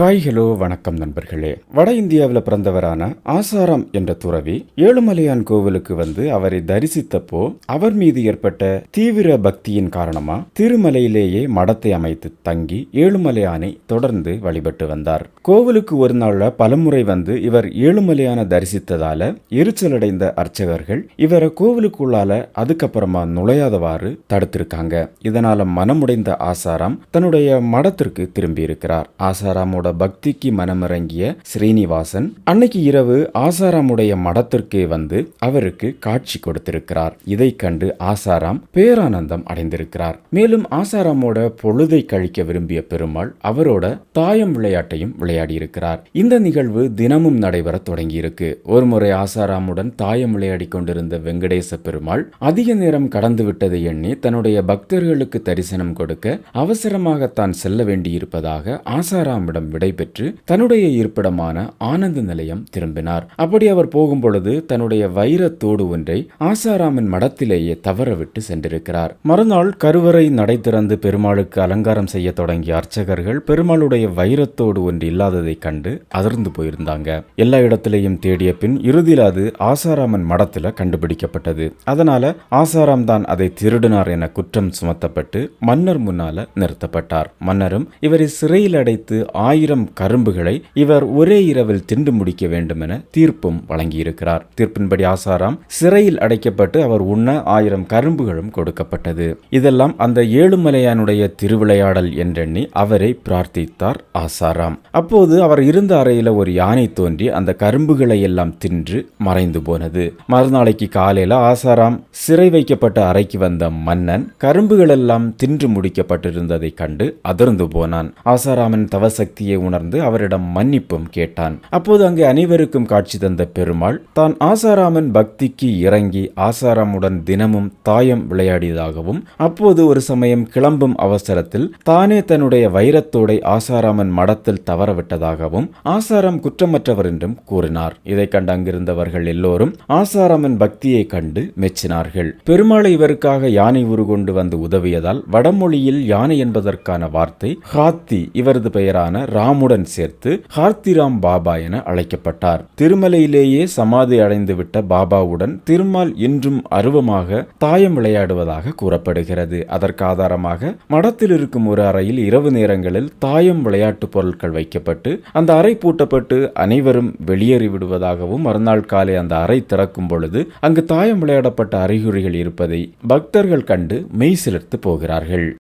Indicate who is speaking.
Speaker 1: Hi hello வணக்கம் நண்பர்களே. வட இந்தியாவில் பிறந்தவரான ஆசாராம் என்ற துறவி ஏழுமலையான் கோவிலுக்கு வந்து அவரை தரிசித்தப்போ அவர் மீது ஏற்பட்ட தீவிர பக்தியின் காரணமா திருமலையிலேயே மடத்தை அமைத்து தங்கி ஏழுமலையானை தொடர்ந்து வழிபட்டு வந்தார். கோவிலுக்கு ஒரு நாள்ல பலமுறை வந்து இவர் ஏழுமலையான தரிசித்ததால எரிச்சலடைந்த அர்ச்சகர்கள் இவரை கோவிலுக்குள்ளால அதுக்கப்புறமா நுழையாதவாறு தடுத்திருக்காங்க. இதனால மனமுடைந்த ஆசாராம் தன்னுடைய மடத்திற்கு திரும்பி இருக்கிறார் ஆசாராமோட பக்திக்கு மனமிறங்கிய ஸ்ரீனிவாசன் அன்னைக்கு இரவு ஆசாராமுடைய மடத்திற்கே வந்து அவருக்கு காட்சி கொடுத்திருக்கிறார். இதை கண்டு ஆசாராம் பேரானந்தம் அடைந்திருக்கிறார். மேலும் ஆசாராமோட பொழுதை கழிக்க விரும்பிய பெருமாள் அவரோட தாயம் விளையாட்டையும் விளையாடியிருக்கிறார். இந்த நிகழ்வு தினமும் நடைபெற தொடங்கியிருக்கு. ஒருமுறை ஆசாராமுடன் தாயம் விளையாடி கொண்டிருந்த வெங்கடேச பெருமாள் அதிக நேரம் கடந்து விட்டதை எண்ணி தன்னுடைய பக்தர்களுக்கு தரிசனம் கொடுக்க அவசரமாகத்தான் செல்ல வேண்டியிருப்பதாக ஆசாராமிடம் விடைபெற்று தன்னுடைய இருப்பிடமான ஆனந்த நிலையம் திரும்பினார். அப்படி அவர் போகும்பொழுது தன்னுடைய வைரத்தோடு ஒன்றை ஆசாராமின் மடத்திலேயே தவறவிட்டு சென்றிருக்கிறார். மறுநாள் கருவறை நடை திறந்து பெருமாளுக்கு அலங்காரம் செய்ய தொடங்கிய அர்ச்சகர்கள் பெருமாளுடைய வைரத்தோடு ஒன்று இல்லாததைக் கண்டு அதிர்ந்து போயிருந்தாங்க. எல்லா இடத்திலையும் தேடிய பின் இறுதியில் அது ஆசாராமன் மடத்தில் கண்டுபிடிக்கப்பட்டது. அதனால ஆசாராம் தான் அதை திருடினார் என குற்றம் சுமத்தப்பட்டு மன்னர் முன்னால நிறுத்தப்பட்டார். மன்னரும் இவரை சிறையில் அடைத்து ஆயிரம் கரும்புகளை இவர் ஒரே இரவில் திண்டு முடிக்க வேண்டும் என தீர்ப்பும் வழங்கியிருக்கிறார். தீர்ப்பின்படி ஆசாராம் சிறையில் அடைக்கப்பட்டு அவர் உண்ண ஆயிரம் கரும்புகளும் கொடுக்கப்பட்டது. இதெல்லாம் அந்த ஏழுமலையானுடைய திருவிளையாடல் என்றெண்ணி அவரை பிரார்த்தித்தார் ஆசாராம். அப்போது அவர் இருந்த அறையில ஒரு யானை தோன்றி அந்த கரும்புகளை எல்லாம் தின்று மறைந்து போனது. மறுநாளைக்கு காலையில ஆசாராம் சிறை வைக்கப்பட்ட அறைக்கு வந்த மன்னன் கரும்புகள் எல்லாம் தின்று முடிக்கப்பட்டிருந்ததை கண்டு அதிர்ந்து போனான். ஆசாராமன் தவசக்தியை உணர்ந்து அவரிடம் மன்னிப்பும் கேட்டான். அப்போது அங்கு அனைவருக்கும் காட்சி தந்த பெருமாள் தான் ஆசாராமன் பக்திக்கு இறங்கி ஆசாராமுடன் தினமும் தாயம் விளையாடியதாகவும் அப்போது ஒரு சமயம் கிளம்பும் அவசரத்தில் தானே தன்னுடைய வைரத்தோடை ஆசாராமன் மடத்தில் தவறவிட்டதாகவும் ஆசாராம் குற்றமற்றவர் என்றும் கூறினார். இதை கண்டு அங்கிருந்தவர்கள் எல்லோரும் ஆசாராமன் பக்தியை கண்டு மெச்சினார்கள். பெருமாளை இவருக்காக யானை உருகொண்டு வந்து உதவியதால் வடமொழியில் யானை என்பதற்கான வார்த்தை ஹாத்தி இவரது பெயரான ராமுடன் சேர்த்து ஹார்த்திராம் பாபா என அழைக்கப்பட்டார். திருமலையிலேயே சமாதி அடைந்துவிட்ட பாபாவுடன் திருமால் இன்றும் அருவமாக தாயம் விளையாடுவதாக கூறப்படுகிறது. அதற்கு ஆதாரமாக மடத்தில் இருக்கும் ஒரு அறையில் இரவு நேரங்களில் தாயம் விளையாட்டு பொருட்கள் வைக்கப்பட்டு அந்த அறை பூட்டப்பட்டு அனைவரும் வெளியேறி விடுவதாகவும் மறுநாள் காலை அந்த அறை திறக்கும் பொழுது அங்கு தாயம் விளையாடப்பட்ட அறிகுறிகள் இருப்பதை பக்தர்கள் கண்டு மெய் சிலிர்த்து போகிறார்கள்.